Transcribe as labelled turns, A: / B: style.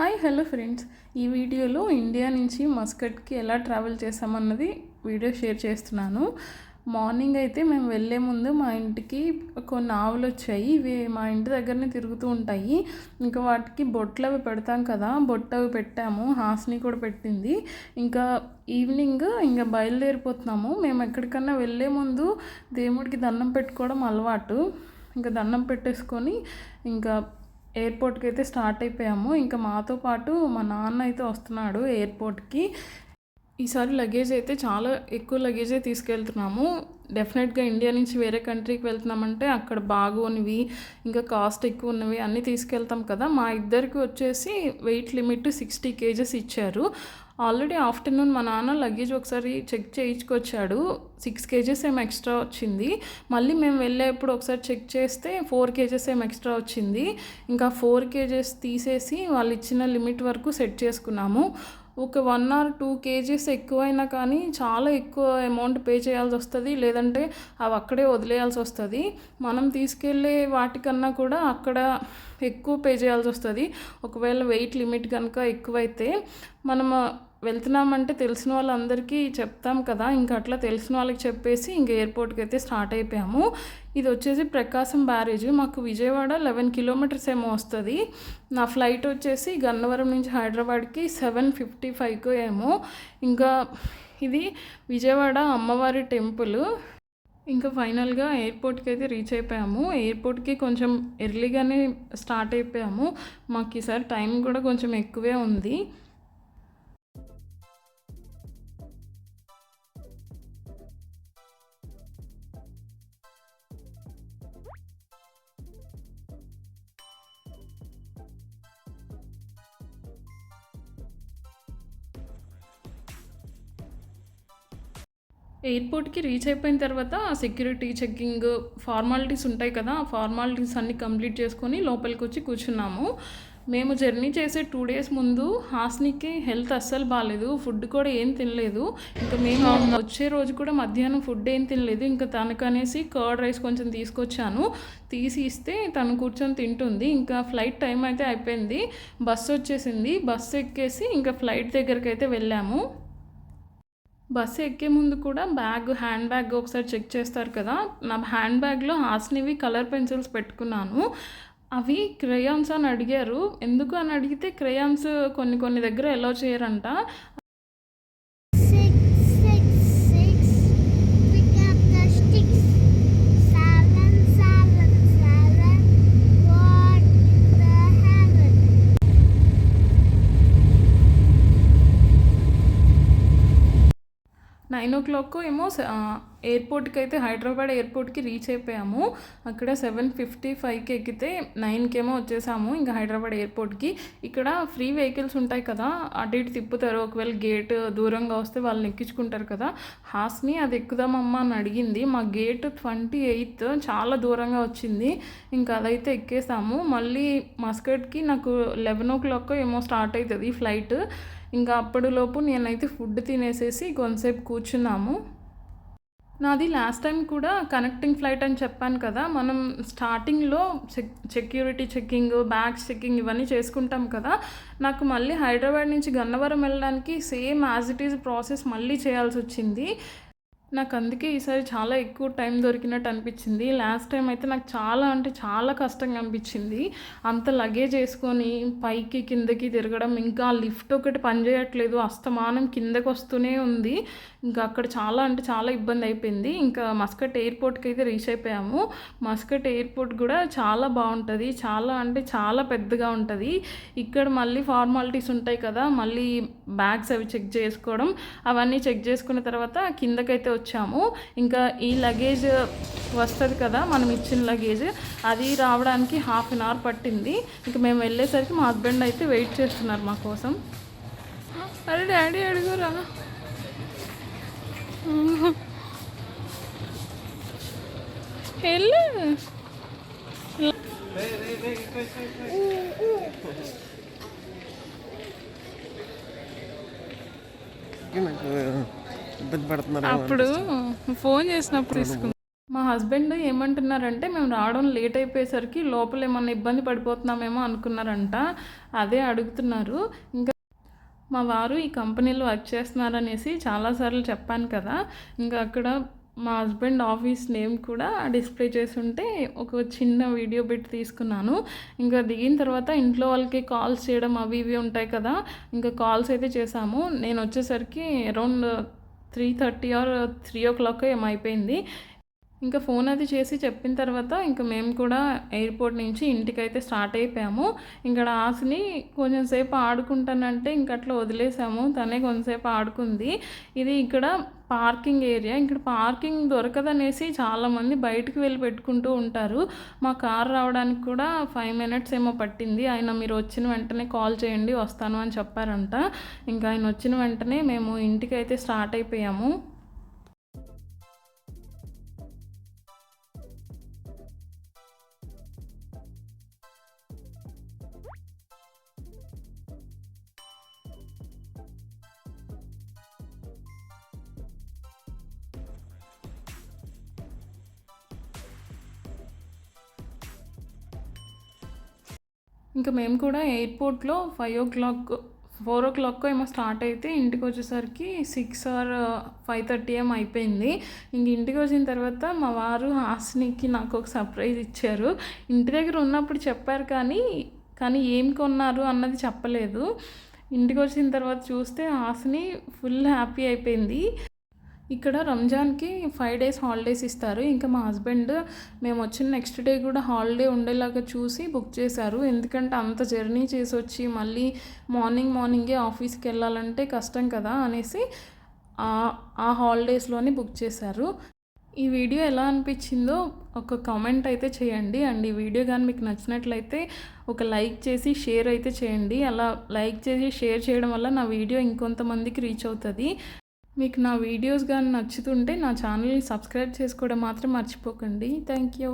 A: Hi hello friends. ఈ వీడియోలో India నుంచి మస్కట్కి ఎలా ట్రావెల్ చేసామన్నది వీడియో షేర్ చేస్తున్నాను. మార్నింగ్ అయితే మేము వెళ్ళే ముందు మా ఇంటికి కొన్ని ఆవులు వచ్చాయి. ఇవి మా ఇంటి దగ్గరనే తిరుగుతూ ఉంటాయి. ఇంకా వాటికి బొట్లు అవి పెడతాం కదా బొట్టు అవి పెట్టాము. హాస్ని కూడా పెట్టింది. ఇంకా ఈవినింగ్ ఇంకా బయలుదేరిపోతున్నాము. మేము ఎక్కడికన్నా వెళ్ళే ముందు దేవుడికి దండం పెట్టుకోవడం అలవాటు. ఇంకా దండం పెట్టేసుకొని ఇంకా ఎయిర్పోర్ట్కి అయితే స్టార్ట్ అయిపోయాము. ఇంకా మాతో పాటు మా నాన్న అయితే వస్తున్నాడు ఎయిర్పోర్ట్కి. ఈసారి లగేజ్ అయితే చాలా ఎక్కువ లగేజే తీసుకెళ్తున్నాము. డెఫినెట్గా ఇండియా నుంచి వేరే కంట్రీకి వెళ్తున్నామంటే అక్కడ బాగున్నవి ఇంకా కాస్ట్ ఎక్కువ ఉన్నవి అన్నీ తీసుకెళ్తాం కదా. మా ఇద్దరికి వచ్చేసి వెయిట్ లిమిట్ సిక్స్టీ కేజెస్ ఇచ్చారు. ఆల్రెడీ ఆఫ్టర్నూన్ మా నాన్న లగేజ్ ఒకసారి చెక్ చేయించుకొచ్చాడు. సిక్స్ కేజెస్ ఏం ఎక్స్ట్రా వచ్చింది. మళ్ళీ మేము వెళ్ళేప్పుడు ఒకసారి చెక్ చేస్తే ఫోర్ కేజెస్ ఏం ఎక్స్ట్రా వచ్చింది. ఇంకా ఫోర్ కేజెస్ తీసేసి వాళ్ళు ఇచ్చిన లిమిట్ వరకు సెట్ చేసుకున్నాము. ఒక వన్ ఆర్ టూ కేజీస్ ఎక్కువైనా కానీ చాలా ఎక్కువ అమౌంట్ పే చేయాల్సి వస్తుంది. లేదంటే అవి అక్కడే వదిలేయాల్సి వస్తుంది. మనం తీసుకెళ్ళే వాటికన్నా కూడా అక్కడ ఎక్కువ పే చేయాల్సి వస్తుంది. ఒకవేళ వెయిట్ లిమిట్ కనుక ఎక్కువైతే మనం వెళ్తున్నామంటే తెలిసిన వాళ్ళందరికీ చెప్తాం కదా ఇంకా అట్లా తెలిసిన వాళ్ళకి చెప్పేసి ఇంక ఎయిర్పోర్ట్కి అయితే స్టార్ట్ అయిపోయాము. ఇది వచ్చేసి ప్రకాశం బ్యారేజ్ మాకు విజయవాడ లెవెన్ కిలోమీటర్స్ ఏమో వస్తుంది. నా ఫ్లైట్ వచ్చేసి గన్నవరం నుంచి హైదరాబాద్కి సెవెన్ ఫిఫ్టీ ఫైవ్కి ఏమో. ఇంకా ఇది విజయవాడ అమ్మవారి టెంపుల్. ఇంకా ఫైనల్గా ఎయిర్పోర్ట్కి అయితే రీచ్ అయిపోయాము. ఎయిర్పోర్ట్కి కొంచెం ఎర్లీగానే స్టార్ట్ అయిపోయాము. మాకు ఈసారి టైం కూడా కొంచెం ఎక్కువే ఉంది. ఎయిర్పోర్ట్కి రీచ్ అయిపోయిన తర్వాత సెక్యూరిటీ చెక్కింగ్ ఫార్మాలిటీస్ ఉంటాయి కదా ఆ ఫార్మాలిటీస్ అన్నీ కంప్లీట్ చేసుకొని లోపలికి వచ్చి కూర్చున్నాము. మేము జర్నీ చేసే టూ డేస్ ముందు హాస్నికి హెల్త్ అస్సలు బాగాలేదు ఫుడ్ కూడా ఏం తినలేదు. ఇంకా మేము వచ్చే రోజు కూడా మధ్యాహ్నం ఫుడ్ ఏం తినలేదు. ఇంకా తనకనేసి కర్డ్ రైస్ కొంచెం తీసుకొచ్చాను. తీసి ఇస్తే తను కూర్చొని తింటుంది. ఇంకా ఫ్లైట్ టైం అయితే అయిపోయింది. బస్సు వచ్చేసింది. బస్సు ఎక్కేసి ఇంకా ఫ్లైట్ దగ్గరికి అయితే వెళ్ళాము. బస్సు ఎక్కే ముందు కూడా బ్యాగ్ హ్యాండ్ బ్యాగ్ ఒకసారి చెక్ చేస్తారు కదా. నా హ్యాండ్ బ్యాగ్లో హాస్నివి కలర్ పెన్సిల్స్ పెట్టుకున్నాను. అవి క్రేయాన్స్ అని అడిగారు. ఎందుకు అని అడిగితే క్రేయాన్స్ కొన్ని కొన్ని దగ్గర ఎలా చేయరంట. నైన్ ఓ క్లాక్ ఏమో ఎయిర్పోర్ట్కి అయితే హైదరాబాద్ ఎయిర్పోర్ట్కి రీచ్ అయిపోయాము. అక్కడ సెవెన్ ఫిఫ్టీ ఫైవ్కి ఎక్కితే నైన్కేమో వచ్చేసాము ఇంకా హైదరాబాద్ ఎయిర్పోర్ట్కి ఇక్కడ ఫ్రీ వెహికల్స్ ఉంటాయి కదా అటు ఇటు తిప్పుతారు. ఒకవేళ గేట్ దూరంగా వస్తే వాళ్ళని ఎక్కించుకుంటారు కదా. హాస్ని అది ఎక్కుదామమ్మా అని అడిగింది. మా గేట్ ట్వంటీ ఎయిత్ చాలా దూరంగా వచ్చింది. ఇంకా అదైతే ఎక్కేసాము. మళ్ళీ మస్కట్కి నాకు లెవెన్ ఓ క్లాక్ ఏమో స్టార్ట్ అవుతుంది ఫ్లైట్ ఇంకా అప్పటిలోపు నేనైతే ఫుడ్ తినేసేసి కొంతసేపు కూర్చున్నాము. నాది లాస్ట్ టైం కూడా కనెక్టింగ్ ఫ్లైట్ అని చెప్పాను కదా మనం స్టార్టింగ్లో sec security checking bags checking ఇవన్నీ చేసుకుంటాం కదా నాకు మళ్ళీ హైదరాబాద్ నుంచి గన్నవరం వెళ్ళడానికి same as it is process మళ్ళీ చేయాల్సి వచ్చింది. నాకు అందుకే ఈసారి చాలా ఎక్కువ టైం దొరికినట్టు అనిపించింది. లాస్ట్ టైం అయితే నాకు చాలా అంటే చాలా కష్టంగా అనిపించింది. అంత లగేజ్ వేసుకొని పైకి కిందకి తిరగడం ఇంకా లిఫ్ట్ ఒకటి పనిచేయట్లేదు అస్తమానం కిందకి వస్తూనే ఉంది. ఇంకా అక్కడ చాలా అంటే చాలా ఇబ్బంది అయిపోయింది. ఇంకా మస్కట్ ఎయిర్పోర్ట్కి అయితే రీచ్ అయిపోయాము. మస్కట్ ఎయిర్పోర్ట్ కూడా చాలా బాగుంటుంది. చాలా అంటే చాలా పెద్దగా ఉంటుంది. ఇక్కడ మళ్ళీ ఫార్మాలిటీస్ ఉంటాయి కదా మళ్ళీ బ్యాగ్స్ అవి చెక్ చేసుకోవడం అవన్నీ చెక్ చేసుకున్న తర్వాత కిందకైతే వచ్చాము. ఇంకా ఈ లగేజ్ వస్తుంది కదా మనం ఇచ్చిన లగేజ్ అది రావడానికి హాఫ్ అన్ అవర్ పట్టింది. ఇంకా మేము వెళ్ళేసరికి మా హస్బెండ్ అయితే వెయిట్ చేస్తున్నారు మా కోసం. అరే డాడీ అడుగురా. వెళ్ళు.
B: నాకు ఇబ్బంది పడుతున్నారు
A: అప్పుడు ఫోన్ చేసినప్పుడు తీసుకున్నా. మా హస్బెండ్ ఏమంటున్నారంటే మేము రావడం లేట్ అయిపోయేసరికి లోపల ఏమన్నా ఇబ్బంది పడిపోతున్నామేమో అనుకున్నారంట. అదే అడుగుతున్నారు. ఇంకా మా వారు ఈ కంపెనీలో వర్క్ చేస్తున్నారనేసి చాలాసార్లు చెప్పాను కదా. ఇంకా అక్కడ మా హస్బెండ్ ఆఫీస్ నేమ్ కూడా డిస్ప్లే చేసి ఉంటే ఒక చిన్న వీడియో పెట్టి తీసుకున్నాను. ఇంకా దిగిన తర్వాత ఇంట్లో వాళ్ళకి కాల్స్ చేయడం అవి ఇవి ఉంటాయి కదా. ఇంకా కాల్స్ అయితే చేశాము. నేను వచ్చేసరికి around three thirty or three o'clock ఏమైపోయింది ఇంకా ఫోన్ అది చేసి చెప్పిన తర్వాత ఇంకా మేము కూడా ఎయిర్పోర్ట్ నుంచి ఇంటికి అయితే స్టార్ట్ అయిపోయాము. ఇక్కడ ఆశని కొంచెం సేపు ఆడుకుంటానంటే ఇంక అట్లా వదిలేసాము. తనే కొంచెంసేపు ఆడుకుంది. ఇది ఇక్కడ పార్కింగ్ ఏరియా. ఇక్కడ పార్కింగ్ దొరకదనేసి చాలామంది బయటకు వెళ్ళి పెట్టుకుంటూ ఉంటారు. మా కార్ రావడానికి కూడా ఫైవ్ మినిట్స్ ఏమో పట్టింది. ఆయన మీరు వచ్చిన వెంటనే కాల్ చేయండి వస్తాను అని చెప్పారంట. ఇంకా ఆయన వచ్చిన వెంటనే మేము ఇంటికి అయితే స్టార్ట్ అయిపోయాము. ఇంకా మేము కూడా ఎయిర్పోర్ట్లో five o'clock four o'clock ఏమో స్టార్ట్ అయితే ఇంటికి వచ్చేసరికి సిక్స్ ఆర్ ఫైవ్ థర్టీ ఏం అయిపోయింది. ఇంక ఇంటికి వచ్చిన తర్వాత మా వారు హాస్నికి నాకు ఒక సర్ప్రైజ్ ఇచ్చారు. ఇంటి దగ్గర ఉన్నప్పుడు చెప్పారు కానీ కానీ ఏం కొన్నారు అన్నది చెప్పలేదు. ఇంటికి వచ్చిన తర్వాత చూస్తే హాస్ని ఫుల్ హ్యాపీ అయిపోయింది. ఇక్కడ రంజాన్కి ఫైవ్ డేస్ హాలిడేస్ ఇస్తారు. ఇంకా మా హస్బెండ్ మేము వచ్చిన నెక్స్ట్ డే కూడా హాలిడే ఉండేలాగా చూసి బుక్ చేశారు. ఎందుకంటే అంత జర్నీ చేసి వచ్చి మళ్ళీ మార్నింగ్ మార్నింగే ఆఫీస్కి వెళ్ళాలంటే కష్టం కదా అనేసి ఆ- ఆ హాలిడేస్లోనే బుక్ చేశారు. ఈ వీడియో ఎలా అనిపించిందో ఒక కామెంట్ అయితే చేయండి. అండ్ ఈ వీడియో కానీ మీకు నచ్చినట్లయితే ఒక లైక్ చేసి షేర్ అయితే చేయండి. అలా లైక్ చేసి షేర్ చేయడం వల్ల నా వీడియో ఇంకొంతమందికి రీచ్ అవుతుంది. మీకు నా వీడియోస్ కానీ నచ్చుతుంటే నా ఛానల్ని సబ్స్క్రైబ్ చేసుకోవడం మాత్రం మర్చిపోకండి. Thank you.